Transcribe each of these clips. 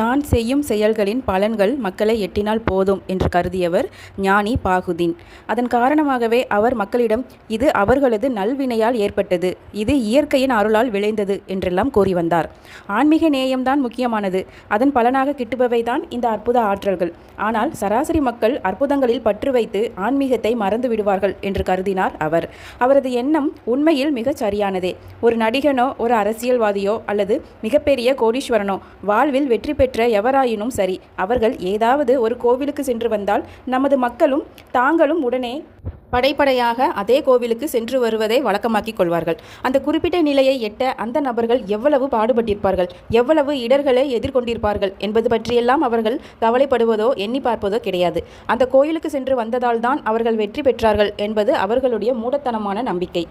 தான் செய்யும் செயல்களின் பலன்கள் மக்களை எட்டினால் போதும் என்று கருதியவர் ஞானி பாகுதீன். அதன் காரணமாகவே அவர் மக்களிடம் இது அவர்களது நல்வினையால் ஏற்பட்டது. இது இயற்கையின் அருளால் விளைந்தது என்றெல்லாம் கூறி வந்தார். ஆன்மீக நேயம்தான் முக்கியமானது. அதன் பலனாக கிட்டுபவை தான் இந்த அற்புத ஆற்றல்கள். ஆனால் சராசரி மக்கள் அற்புதங்களில் பற்று வைத்து ஆன்மீகத்தை மறந்து விடுவார்கள் என்று கருதினார் அவர். அவரது எண்ணம் உண்மையில் மிகச் சரியானதே. ஒரு நடிகனோ ஒரு அரசியல்வாதியோ அல்லது மிகப்பெரிய கோடீஸ்வரனோ வாழ்வில் வெற்றி பெற்ற எவராயினும் சரி அவர்கள் ஏதாவது ஒரு கோவிலுக்கு சென்று வந்தால் நமது மக்களும் தாங்களும் உடனே படைப்படையாக அதே கோவிலுக்கு சென்று வருவதை வழக்கமாக்கிக் கொள்வார்கள். அந்த குறிப்பிட்ட நிலையை எட்ட அந்த நபர்கள் எவ்வளவு பாடுபட்டிருப்பார்கள் எவ்வளவு இடர்களை எதிர்கொண்டிருப்பார்கள் என்பது பற்றியெல்லாம் அவர்கள் கவலைப்படுவதோ எண்ணி பார்ப்பதோ கிடையாது. அந்த கோயிலுக்கு சென்று வந்ததால் தான் அவர்கள் வெற்றி பெற்றார்கள் என்பது அவர்களுடைய மூடத்தனமான நம்பிக்கை.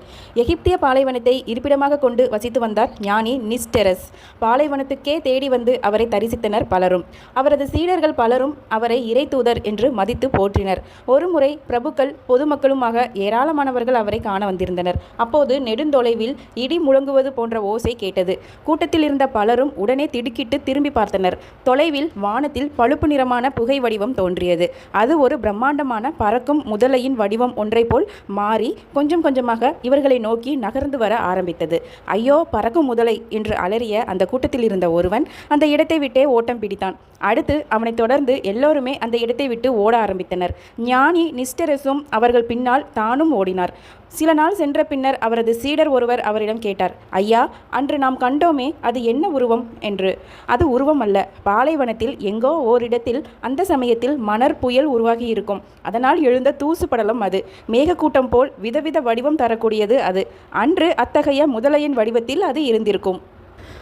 எகிப்திய பாலைவனத்தை இருப்பிடமாக கொண்டு வசித்து வந்தார் ஞானி நிஸ்டெரஸ். பாலைவனத்துக்கே தேடி வந்து அவரை தரிசித்தனர் பலரும். அவரது சீடர்கள் பலரும் அவரை இறை தூதர் என்று மதித்து போற்றினர். ஒருமுறை பிரபுக்கள் பொதுமக்கள் பொதுமக்களுமாக ஏராளமானவர்கள் அவரை காண வந்திருந்தனர். அப்போது நெடுந்தொலைவில் இடி முழங்குவது போன்ற ஓசை கேட்டது. கூட்டத்தில் இருந்த பலரும் உடனே திடுக்கிட்டு திரும்பி பார்த்தனர். தொலைவில் வானத்தில் பழுப்பு நிறமான புகை வடிவம் தோன்றியது. அது ஒரு பிரம்மாண்டமான பறக்கும் முதலையின் வடிவம் ஒன்றை போல் மாறி கொஞ்சம் கொஞ்சமாக இவர்களை நோக்கி நகர்ந்து வர ஆரம்பித்தது. ஐயோ பறக்கும் முதலை என்று அலறிய அந்த கூட்டத்தில் இருந்த ஒருவன் அந்த இடத்தை விட்டே ஓட்டம் பிடித்தான். அடுத்து அவனைத் தொடர்ந்து எல்லோருமே அந்த இடத்தை விட்டு ஓட ஆரம்பித்தனர். ஞானி நிஸ்டரஸும் அவர்கள் பின் பின்னால் தானும் ஓடினார். சில நாள் சென்ற பின்னர் அவரது சீடர் ஒருவர் அவரிடம் கேட்டார் ஐயா அன்று நாம் கண்டோமே அது என்ன உருவம்? என்று. அது உருவம் அல்ல பாலைவனத்தில் எங்கோ ஓரிடத்தில் அந்த சமயத்தில் மணற் புயல் உருவாகி இருக்கும் அதனால் எழுந்த தூசு படலம் அது. மேகக்கூட்டம் போல் விதவித வடிவம் தரக்கூடியது அது. அன்று அத்தகைய முதலையின் வடிவத்தில் அது இருந்திருக்கும்.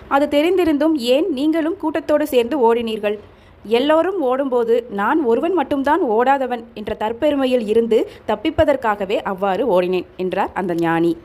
அது தெரிந்திருந்தும் ஏன் நீங்களும் கூட்டத்தோடு சேர்ந்து ஓடினீர்கள்? எல்லோரும் ஓடும்போது நான் ஒருவன் மட்டும்தான் ஓடாதவன் என்ற தற்பெருமையில் இருந்து தப்பிப்பதற்காகவே அவ்வாறு ஓடினேன் என்றார் அந்த ஞானி.